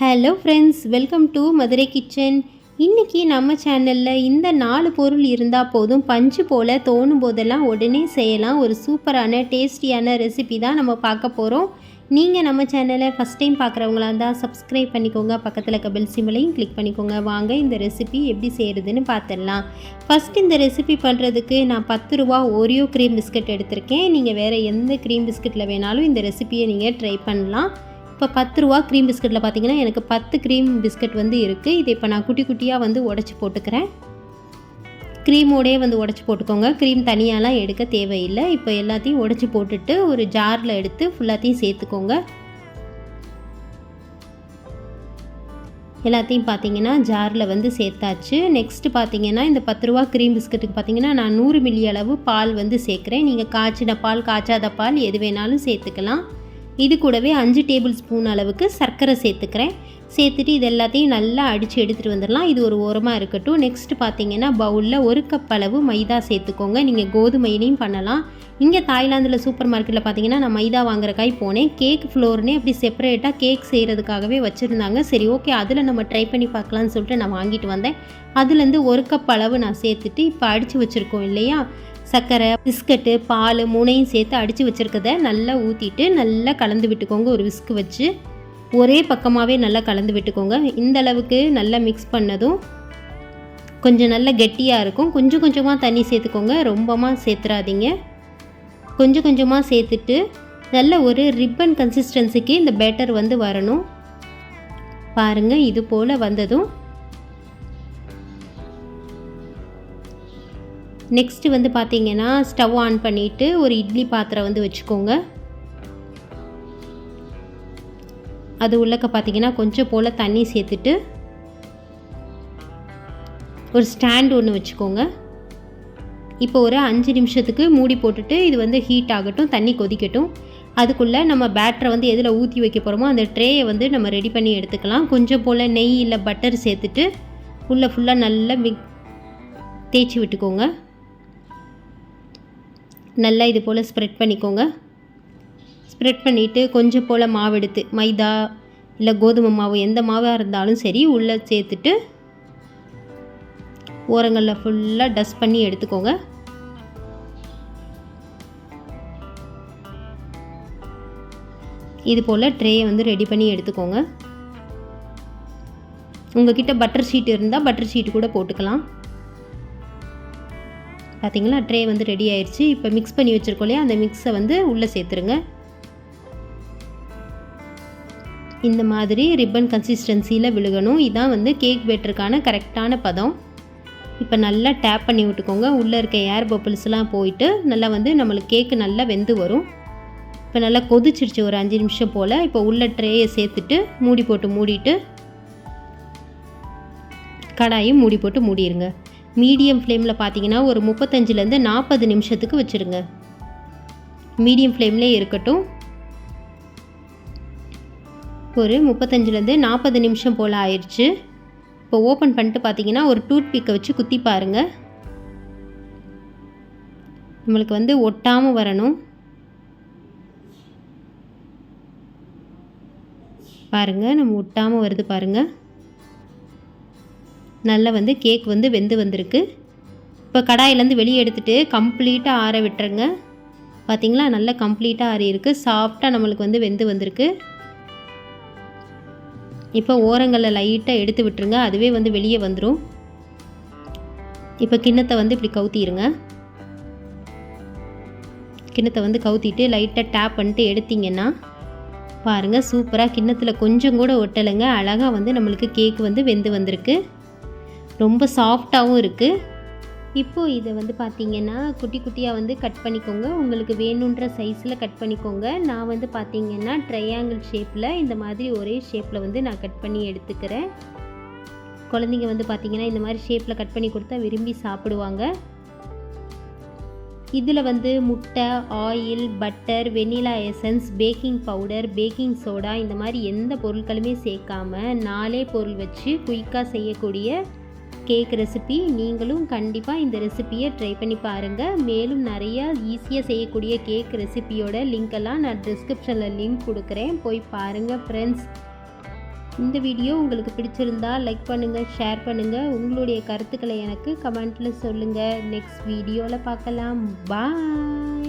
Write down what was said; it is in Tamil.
Hello friends welcome to Madurai kitchen இன்றைக்கி நம்ம சேனலில் இந்த நாலு பொருள் இருந்தால் போதும் பஞ்சு போல் தோணும் போதெல்லாம் உடனே செய்யலாம். ஒரு சூப்பரான டேஸ்டியான ரெசிபி தான் நம்ம பார்க்க போகிறோம் நீங்கள் நம்ம சேனலை ஃபஸ்ட் டைம் பார்க்குறவங்களா இருந்தால் சப்ஸ்கிரைப் பண்ணிக்கோங்க. பக்கத்தில் இருக்க பெல் சிம்பிளையும் கிளிக் பண்ணிக்கோங்க. வாங்க இந்த ரெசிபி எப்படி செய்கிறதுன்னு பார்த்துடலாம். ஃபஸ்ட் இந்த ரெசிபி பண்ணுறதுக்கு நான் பத்து ரூபா ஓரியோ க்ரீம் பிஸ்கட் எடுத்திருக்கேன். நீங்கள் வேறு எந்த க்ரீம் பிஸ்கட்டில் வேணாலும் இந்த ரெசிபியை நீங்கள் ட்ரை பண்ணலாம். இப்போ பத்து ரூபா க்ரீம் பிஸ்கட்டில் பார்த்தீங்கன்னா எனக்கு பத்து க்ரீம் பிஸ்கட் வந்து இருக்குது இதை இப்போ நான் குட்டி குட்டியாக வந்து உடச்சி போட்டுக்கிறேன். க்ரீமோடே வந்து உடச்சி போட்டுக்கோங்க. க்ரீம் தனியாலாம் எடுக்க தேவையில்லை. இப்போ எல்லாத்தையும் உடச்சி போட்டுட்டு ஒரு ஜாரில் எடுத்து ஃபுல்லாத்தையும் சேர்த்துக்கோங்க. எல்லாத்தையும் பார்த்தீங்கன்னா ஜாரில் வந்து சேர்த்தாச்சு. நெக்ஸ்ட்டு பார்த்தீங்கன்னா இந்த பத்து ரூபா க்ரீம் பிஸ்கட்டுக்கு பார்த்தீங்கன்னா நான் நூறு மில்லி அளவு பால் வந்து சேர்க்குறேன். நீங்கள் காய்ச்சின பால் காய்ச்சாத பால் எது வேணாலும் சேர்த்துக்கலாம். இது கூடவே அஞ்சு டேபிள் ஸ்பூன் அளவுக்கு சர்க்கரை சேர்த்துக்கிறேன். சேர்த்துட்டு இது எல்லாத்தையும் நல்லா அடித்து எடுத்துகிட்டு வந்துடலாம். இது ஒரு ஓரமாக இருக்கட்டும். நெக்ஸ்ட் பார்த்தீங்கன்னா பவுலில் ஒரு கப் அளவு மைதா சேர்த்துக்கோங்க. நீங்கள் கோதுமையிலையும் பண்ணலாம். இங்கே தாய்லாந்தில் சூப்பர் மார்க்கெட்டில் பார்த்தீங்கன்னா நான் மைதா வாங்குறக்காய் போனேன். கேக் ஃப்ளோர்னே அப்படி செப்பரேட்டாக கேக் செய்கிறதுக்காகவே வச்சுருந்தாங்க. சரி ஓகே அதில் நம்ம ட்ரை பண்ணி பார்க்கலான்னு சொல்லிட்டு நான் வாங்கிட்டு வந்தேன். அதுலேருந்து ஒரு கப் அளவு நான் சேர்த்துட்டு இப்போ அடித்து வச்சுருக்கோம் இல்லையா? சர்க்கரை பிஸ்கட்டு பால் மூணையும் சேர்த்து அடித்து வச்சுருக்கத நல்லா ஊற்றிட்டு நல்லா கலந்து விட்டுக்கோங்க. ஒரு விஸ்க்கு வச்சு ஒரே பக்கமாகவே நல்லா கலந்து விட்டுக்கோங்க. இந்த அளவுக்கு நல்லா மிக்ஸ் பண்ணதும் கொஞ்சம் நல்லா கெட்டியாக இருக்கும். கொஞ்சம் கொஞ்சமாக தண்ணி சேர்த்துக்கோங்க. ரொம்பமாக சேர்த்துறாதீங்க. கொஞ்சம் கொஞ்சமாக சேர்த்துட்டு நல்ல ஒரு ரிப்பன் கன்சிஸ்டன்சிக்கு இந்த பேட்டர் வந்து வரணும். பாருங்கள் இது போல் வந்ததும் நெக்ஸ்ட்டு வந்து பார்த்தீங்கன்னா ஸ்டவ் ஆன் பண்ணிவிட்டு ஒரு இட்லி பாத்திரம் வந்து வச்சுக்கோங்க. அது உள்ளக்க பார்த்தீங்கன்னா கொஞ்சம் போல் தண்ணி சேர்த்துட்டு ஒரு ஸ்டாண்ட் ஒன்று வச்சுக்கோங்க. இப்போ ஒரு அஞ்சு நிமிஷத்துக்கு மூடி போட்டுட்டு இது வந்து ஹீட் ஆகட்டும் தண்ணி கொதிக்கட்டும். அதுக்குள்ளே நம்ம பேட்டரை வந்து எதில் ஊற்றி வைக்க போகிறோமோ அந்த ட்ரேயை வந்து நம்ம ரெடி பண்ணி எடுத்துக்கலாம். கொஞ்சம் போல் நெய் இல்லை பட்டர் சேர்த்துட்டு உள்ளே ஃபுல்லாக நல்லா மிக் தேய்ச்சி விட்டுக்கோங்க. நல்லா இது போல் ஸ்ப்ரெட் பண்ணிக்கோங்க. ஸ்ப்ரெட் பண்ணிவிட்டு கொஞ்சம் போல் மாவு எடுத்து மைதா இல்லை கோதுமை மாவு எந்த மாவாக இருந்தாலும் சரி உள்ளே சேர்த்துட்டு ஓரங்களில் ஃபுல்லாக டஸ்ட் பண்ணி எடுத்துக்கோங்க. இது போல் ட்ரேயை வந்து ரெடி பண்ணி எடுத்துக்கோங்க. உங்ககிட்ட பட்டர் ஷீட் இருந்தால் பட்டர் ஷீட் கூட போட்டுக்கலாம். பார்த்தீங்களா ட்ரே வந்து ரெடி ஆயிடுச்சு இப்போ மிக்ஸ் பண்ணி வச்சுருக்கோம் இல்லையா? அந்த மிக்ஸை வந்து உள்ளே சேர்த்துருங்க. இந்த மாதிரி ரிப்பன் கன்சிஸ்டன்சியில் விழுகணும். இதான் வந்து கேக் பேட்டருக்கான கரெக்டான பதம். இப்போ நல்லா டேப் பண்ணி விட்டுக்கோங்க. உள்ளே இருக்க ஏர் பப்பிள்ஸ்லாம் போயிட்டு நல்லா வந்து நம்மளுக்கு கேக்கு நல்லா வெந்து வரும். இப்போ நல்லா கொதிச்சிருச்சு ஒரு அஞ்சு நிமிஷம் போல். இப்போ உள்ள ட்ரேயை சேர்த்துட்டு மூடி போட்டு மூடிட்டு கடாயும் மூடி போட்டு மூடிடுங்க மீடியம் ஃப்ளேமில் பார்த்தீங்கன்னா ஒரு முப்பத்தஞ்சிலேருந்து நாற்பது நிமிஷத்துக்கு வச்சுருங்க. மீடியம் ஃப்ளேம்லேயே இருக்கட்டும். ஒரு முப்பத்தஞ்சிலேருந்து நாற்பது நிமிஷம் போல் ஆயிடுச்சு இப்போ ஓப்பன் பண்ணிட்டு பார்த்தீங்கன்னா ஒரு டூத் பிக்கை வச்சு குத்தி பாருங்கள் நம்மளுக்கு வந்து ஒட்டாமல் வரணும். பாருங்கள் நம்ம ஒட்டாமல் வருது பாருங்கள் நல்லா வந்து கேக் வந்து வெந்து வந்திருக்கு. இப்போ கடாயிலேருந்து வெளியே எடுத்துகிட்டு கம்ப்ளீட்டாக ஆற விட்டுருங்க. பார்த்தீங்களா நல்லா கம்ப்ளீட்டாக ஆறி இருக்குது சாஃப்டாக நம்மளுக்கு வந்து வெந்து வந்திருக்கு. இப்போ ஓரங்களில் லைட்டாக எடுத்து விட்டுருங்க. அதுவே வந்து வெளியே வந்துடும் இப்போ கிண்ணத்தை வந்து இப்படி கவுத்திடுங்க கிண்ணத்தை வந்து கவுத்திட்டு லைட்டாக டேப் பண்ணிட்டு எடுத்திங்கன்னா பாருங்கள் சூப்பராக கிண்ணத்தில் கொஞ்சம் கூட ஒட்டலைங்க. அழகாக வந்து நம்மளுக்கு கேக் வந்து வெந்து வந்திருக்கு. ரொம்ப சாஃப்டாகவும் இருக்குது இப்போது இதை வந்து பார்த்திங்கன்னா குட்டி குட்டியாக வந்து கட் பண்ணிக்கோங்க. உங்களுக்கு வேணுன்ற சைஸில் கட் பண்ணிக்கோங்க. நான் வந்து பார்த்திங்கன்னா ட்ரையாங்கிள் ஷேப்பில் இந்த மாதிரி ஒரே ஷேப்பில் வந்து நான் கட் பண்ணி எடுத்துக்கிறேன். குழந்தைங்க வந்து பார்த்திங்கன்னா இந்த மாதிரி ஷேப்பில் கட் பண்ணி கொடுத்தா விரும்பி சாப்பிடுவாங்க. இதில் வந்து முட்டை oil butter vanilla essence baking powder baking soda இந்த மாதிரி எந்த பொருட்களுமே சேர்க்காம நாலே பொருள் வச்சு குயிக்காக செய்யக்கூடிய கேக் ரெசிபி நீங்களும் கண்டிப்பாக இந்த ரெசிப்பியை ட்ரை பண்ணி பாருங்கள் மேலும் நிறையா ஈஸியாக செய்யக்கூடிய கேக் ரெசிபியோட லிங்க்கெல்லாம் நான் டிஸ்கிரிப்ஷனில் லிங்க் கொடுக்குறேன். போய் பாருங்கள் ஃப்ரெண்ட்ஸ் இந்த வீடியோ உங்களுக்கு பிடிச்சிருந்தா லைக் பண்ணுங்கள் ஷேர் பண்ணுங்கள் உங்களுடைய கருத்துக்களை எனக்கு கமெண்ட்டில் சொல்லுங்கள் நெக்ஸ்ட் வீடியோவில் பார்க்கலாம். பாய்